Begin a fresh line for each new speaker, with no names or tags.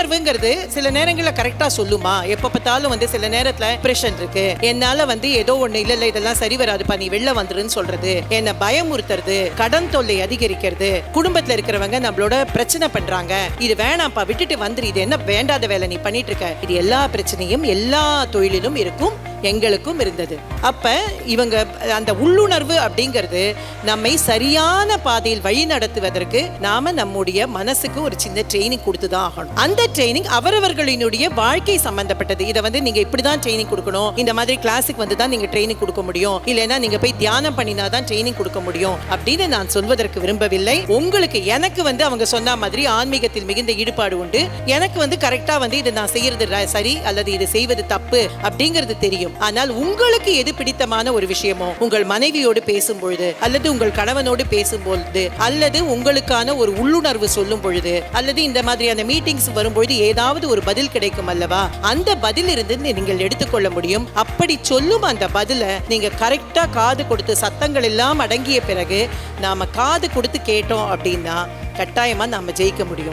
உள்ளுணர்வுங்கிறது சில நேரங்களில் கரெக்டாக சொல்லுமா? எப்போ பார்த்தாலும் வந்து சில நேரத்தில் பிரஷன் இருக்கு. என்னால வந்து ஏதோ ஒன்று இல்ல இல்லை இதெல்லாம் சரி வராதுப்பா நீ வெளில வந்துருன்னு சொல்றது. என்னை பயமுறுத்துறது கடன் தொல்லை அதிகரிக்கிறது. குடும்பத்துல இருக்கிறவங்க நம்மளோட பிரச்சனை பண்றாங்க. இது வேணாம்ப்பா விட்டுட்டு வந்துரு. இது என்ன வேண்டாத வேலை நீ பண்ணிட்டு இருக்க? இது எல்லா பிரச்சனையும் எல்லா தொழிலிலும் இருக்கும். எங்களுக்கும் இருந்தது. அப்ப இவங்க அந்த உள்ளுணர்வு அப்படிங்கிறது நம்மை சரியான பாதையில் வழி நடத்துவதற்கு நாம நம்முடைய மனசுக்கு ஒரு சின்ன ட்ரைனிங் கொடுத்து தான் ஆகணும். அந்த ட்ரைனிங் அவரவர்களினுடைய வாழ்க்கை சம்பந்தப்பட்டது. இதை வந்து நீங்க இப்படிதான் ட்ரைனிங் கொடுக்கணும். இந்த மாதிரி கிளாஸுக்கு வந்து தான் நீங்க ட்ரைனிங் கொடுக்க முடியும். இல்லைன்னா நீங்க போய் தியானம் பண்ணினா தான் ட்ரைனிங் கொடுக்க முடியும் அப்படின்னு நான் சொல்வதற்கு விரும்பவில்லை. உங்களுக்கு எனக்கு வந்து அவங்க சொன்ன மாதிரி ஆன்மீகத்தில் மிகுந்த ஈடுபாடு உண்டு. எனக்கு வந்து கரெக்டா வந்து இது நான் செய்யறது சரி அல்லது இது செய்வது தப்பு அப்படிங்கிறது தெரியும். ஆனால் உங்களுக்கு எது பிடித்தமான ஒரு விஷயமோ உங்கள் மனைவியோடு பேசும் பொழுது அல்லது உங்கள் கணவனோடு பேசும் பொழுது அல்லது உங்களுக்கான ஒரு உள்ளுணர்வு சொல்லும் பொழுது அல்லது இந்த மாதிரியான மீட்டிங்ஸ் வரும்பொழுது ஏதாவது ஒரு பதில் கிடைக்கும் அல்லவா? அந்த பதில் இருந்து நீங்கள் எடுத்துக்கொள்ள முடியும். அப்படி சொல்லும் அந்த பதிலை நீங்க கரெக்டா காது கொடுத்து சத்தங்கள் எல்லாம் அடங்கிய பிறகு நாம காது கொடுத்து கேட்டோம் அப்படின்னா கட்டாயமா நாம ஜெயிக்க முடியும்.